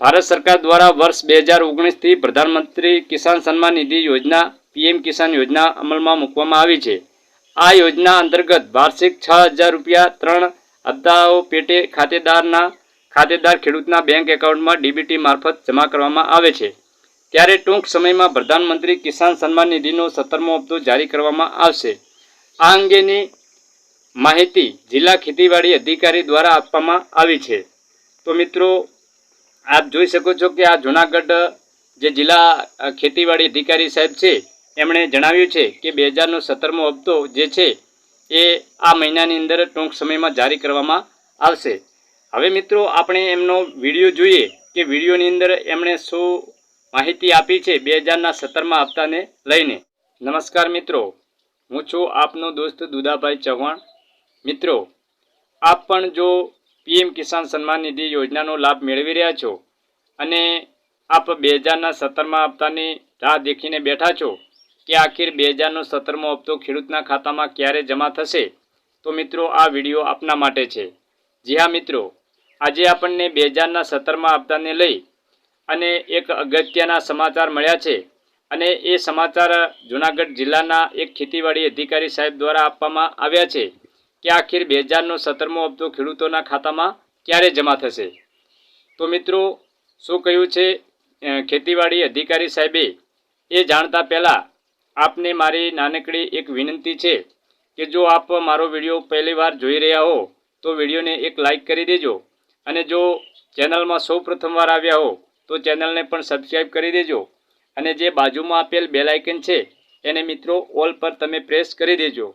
ભારત સરકાર દ્વારા વર્ષ બે હજાર ઓગણીસથી પ્રધાનમંત્રી કિસાન સન્માન નિધિ યોજના, પીએમ કિસાન યોજના અમલમાં મૂકવામાં આવી છે. આ યોજના અંતર્ગત વાર્ષિક છ હજાર રૂપિયા ત્રણ હપ્તાઓ પેટે ખાતેદારના, ખાતેદાર ખેડૂતના બેંક એકાઉન્ટમાં ડીબીટી મારફત જમા કરવામાં આવે છે. ત્યારે ટૂંક સમયમાં પ્રધાનમંત્રી કિસાન સન્માન નિધિનો સત્તરમો હપ્તો જારી કરવામાં આવશે. આ અંગેની માહિતી જિલ્લા ખેતીવાડી અધિકારી દ્વારા આપવામાં આવી છે. તો મિત્રો આપ જોઈ શકો છો કે આ જુનાગઢ, જે જિલ્લા ખેતીવાડી અધિકારી સાહેબ છે, એમણે જણાવ્યું છે કે બે હજારનો સત્તરમો હપ્તો જે છે, એ આ મહિનાની અંદર ટૂંક સમયમાં જારી કરવામાં આવશે. હવે મિત્રો, આપણે એમનો વીડિયો જોઈએ કે વિડીયોની અંદર એમણે શું માહિતી આપી છે બે હજારના સત્તરમાં હપ્તાને લઈને. નમસ્કાર મિત્રો, હું છું આપનો દોસ્ત દુદાભાઈ ચૌહાણ. મિત્રો, આપ પણ જો પીએમ કિસાન સન્માન નિધિ યોજનાનો લાભ મેળવી રહ્યા છો અને આપ બે હજારના સત્તરમાં હપ્તાની રાહ દેખીને બેઠા છો કે આખીર બે હજારનો સત્તરમો હપ્તો ખેડૂતના ખાતામાં ક્યારે જમા થશે? તો મિત્રો, આ વીડિયો આપના માટે છે. જી હા મિત્રો, આજે આપણને બે હજારના સત્તરમાં હપ્તાને લઈ અને એક અગત્યના સમાચાર મળ્યા છે અને એ સમાચાર જૂનાગઢ જિલ્લાના એક ખેતીવાડી અધિકારી સાહેબ દ્વારા આપવામાં આવ્યા છે. કે આખીર બે હજારનો સત્તરમો હપ્તો ખેડૂતોના ખાતામાં ક્યારે જમા થશે? તો મિત્રો, શું કહ્યું છે ખેતીવાડી અધિકારી સાહેબે? એ જાણતા પહેલાં આપને મારી નાનકડી એક વિનંતી છે કે જો આપ મારો વીડિયો પહેલી વાર જોઈ રહ્યા હો, તો વિડીયોને એક લાઇક કરી દેજો અને જો ચેનલમાં સૌ પ્રથમવાર આવ્યા હો, તો ચેનલને પણ સબસ્ક્રાઈબ કરી દેજો અને જે બાજુમાં આપેલ બેલાઇકન છે, એને મિત્રો ઓલ પર તમે પ્રેસ કરી દેજો.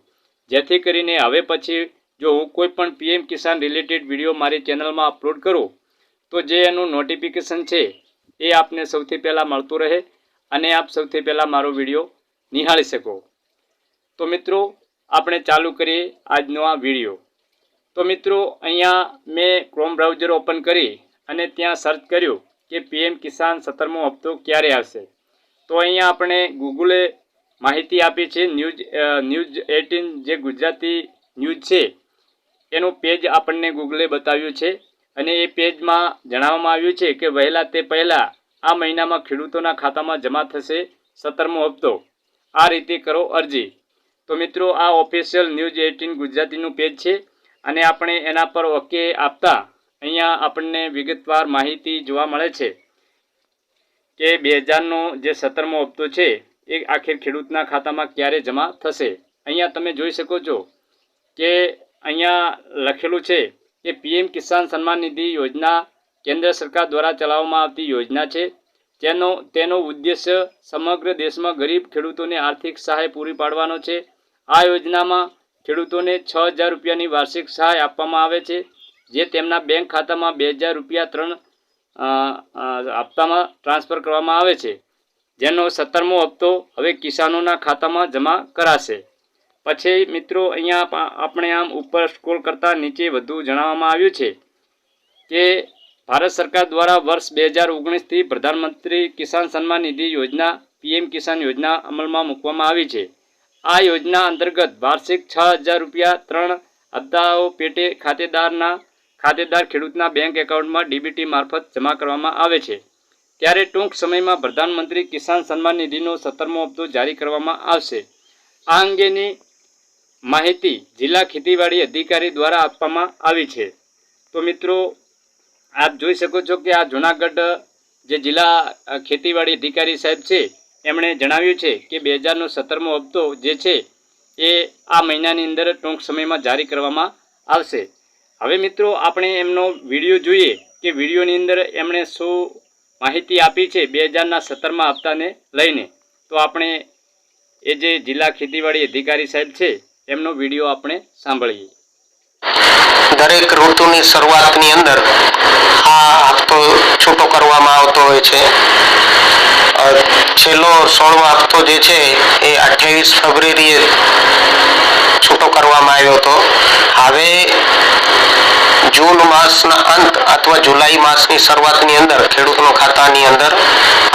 જેથી કરીને હવે પછી જો હું કોઈ પણ પીએમ કિસાન રિલેટેડ વીડિયો મારી ચેનલમાં અપલોડ કરું, તો જે એનું નોટિફિકેશન છે, એ આપને સૌથી પહેલાં મળતું રહે અને આપ સૌથી પહેલાં મારો વીડિયો નિહાળી શકો. તો મિત્રો, આપણે ચાલુ કરીએ આજનો આ વીડિયો. તો મિત્રો, અહીંયા મેં ક્રોમ બ્રાઉઝર ઓપન કરી અને ત્યાં સર્ચ કર્યું કે પીએમ કિસાન સત્તરમો હપ્તો ક્યારે આવશે? તો અહીંયા આપણે ગૂગલે માહિતી આપી છે. ન્યૂઝ ન્યૂઝ એટીન જે ગુજરાતી ન્યૂઝ છે, એનું પેજ આપણને ગૂગલે બતાવ્યું છે. અને એ પેજમાં જણાવવામાં આવ્યું છે કે વહેલા તે પહેલાં આ મહિનામાં ખેડૂતોના ખાતામાં જમા થશે સત્તરમો હપ્તો. આ રીતે કરો અરજી. તો મિત્રો, આ ઓફિશિયલ ન્યૂઝ એટીન ગુજરાતીનું પેજ છે અને આપણે એના પર ઓકે આપતા અહીંયા આપણને વિગતવાર માહિતી જોવા મળે છે કે બે હજારનો જે સત્તરમો હપ્તો છે એ આખે ખેડૂતના ખાતામાં ક્યારે જમા થશે? અહીંયા તમે જોઈ શકો છો કે અહીંયા લખેલું છે કે પીએમ કિસાન સન્માન નિધિ યોજના કેન્દ્ર સરકાર દ્વારા ચલાવવામાં આવતી યોજના છે. તેનો તેનો ઉદ્દેશ્ય સમગ્ર દેશમાં ગરીબ ખેડૂતોને આર્થિક સહાય પૂરી પાડવાનો છે. આ યોજનામાં ખેડૂતોને છ હજાર રૂપિયાની વાર્ષિક સહાય આપવામાં આવે છે, જે તેમના બેંક ખાતામાં બે હજાર રૂપિયા ત્રણ હપ્તામાં ટ્રાન્સફર કરવામાં આવે છે. જેનો સત્તરમો હપ્તો હવે કિસાનોના ખાતામાં જમા કરાશે. પછી મિત્રો, અહીંયા આપણે આમ ઉપર સ્ક્રોલ કરતાં નીચે વધુ જણાવવામાં આવ્યું છે કે ભારત સરકાર દ્વારા વર્ષ બે હજાર ઓગણીસથી પ્રધાનમંત્રી કિસાન સન્માન નિધિ યોજના, પીએમ કિસાન યોજના અમલમાં મૂકવામાં આવી છે. આ યોજના અંતર્ગત વાર્ષિક છ હજાર રૂપિયા ત્રણ હપ્તાઓ પેટે ખાતેદારના, ખાતેદાર ખેડૂતના બેંક એકાઉન્ટમાં ડીબીટી મારફત જમા કરવામાં આવે છે. ત્યારે ટૂંક સમયમાં પ્રધાનમંત્રી કિસાન સન્માન નિધિનો સત્તરમો હપ્તો જારી કરવામાં આવશે. આ અંગેની માહિતી જિલ્લા ખેતીવાડી અધિકારી દ્વારા આપવામાં આવી છે. તો મિત્રો, આપ જોઈ શકો છો કે આ જુનાગઢ જે જિલ્લા ખેતીવાડી અધિકારી સાહેબ છે, એમણે જણાવ્યું છે કે બે હજારનો સત્તરમો હપ્તો જે છે, એ આ મહિનાની અંદર ટૂંક સમયમાં જારી કરવામાં આવશે. હવે મિત્રો, આપણે એમનો વીડિયો જોઈએ કે વિડીયોની અંદર એમણે શું માહિતી આપી છે બે હજારના સત્તરમાં હપ્તાને લઈને. તો આપણે એ જે જિલ્લા ખેતીવાડી અધિકારી સાહેબ છે, એમનો વીડિયો આપણે સાંભળીએ. દરેક ઋતુની શરૂઆતની અંદર આ હપ્તો છૂટો કરવામાં આવતો હોય છે. છેલ્લો સોળમો હપ્તો જે છે એ અઠ્યાવીસ ફેબ્રુઆરીએ છૂટો કરવામાં આવ્યો હતો. હવે જૂન માસના અંત અથવા જુલાઈ માસની શરૂઆતની અંદર ખેડૂતનો ખાતાની અંદર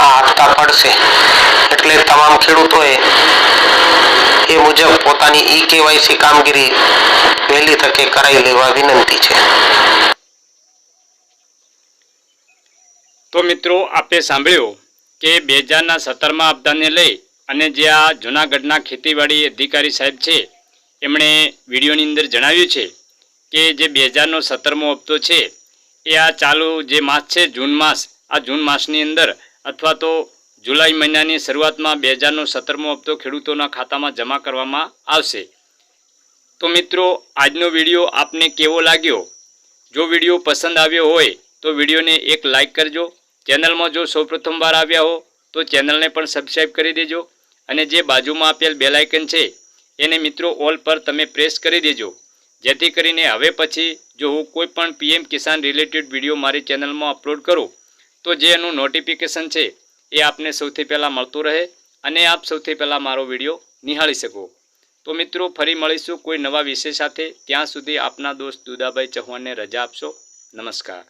આ હપ્તા પડશે. એટલે તમામ ખેડૂતોએ એ મુજબ પોતાની ઈ કેવાયસી કામગીરી વહેલી તકે કરાવી લેવા વિનંતી છે. તો મિત્રો આપે સાંભળ્યું કે બે હજારના સત્તરમાં હપ્તાને લઈ અને જે આ જૂનાગઢના ખેતીવાડી અધિકારી સાહેબ છે, એમણે વિડીયોની અંદર જણાવ્યું છે કે જે બે હજારનો સત્તરમો હપ્તો છે, એ આ ચાલુ જે માસ છે, જૂન માસ, આ જૂન માસની અંદર અથવા તો જુલાઈ મહિનાની શરૂઆતમાં બે હજારનો સત્તરમો હપ્તો ખેડૂતોના ખાતામાં જમા કરવામાં આવશે. તો મિત્રો, આજનો વીડિયો આપને કેવો લાગ્યો? જો વીડિયો પસંદ આવ્યો હોય, તો વિડીયોને એક લાઇક કરજો. ચેનલમાં જો સૌપ્રથમવાર આવ્યા હો, તો ચેનલને પણ સબસ્ક્રાઈબ કરી દેજો અને જે બાજુમાં આપેલ બેલાઇકન છે, એને મિત્રો ઓલ પર તમે પ્રેસ કરી દેજો. જેથી કરીને હવે પછી જો હું કોઈ પણ પીએમ કિસાન રિલેટેડ વીડિયો મારી ચેનલમાં અપલોડ કરું, તો જે એનું નોટિફિકેશન છે એ આપને સૌથી પહેલાં મળતું રહે અને આપ સૌથી પહેલાં મારો વીડિયો નિહાળી શકો. તો મિત્રો, ફરી મળીશું કોઈ નવા વિષય સાથે. ત્યાં સુધી આપના દોસ્ત દુદાભાઈ ચૌહાણને રજા આપશો. નમસ્કાર.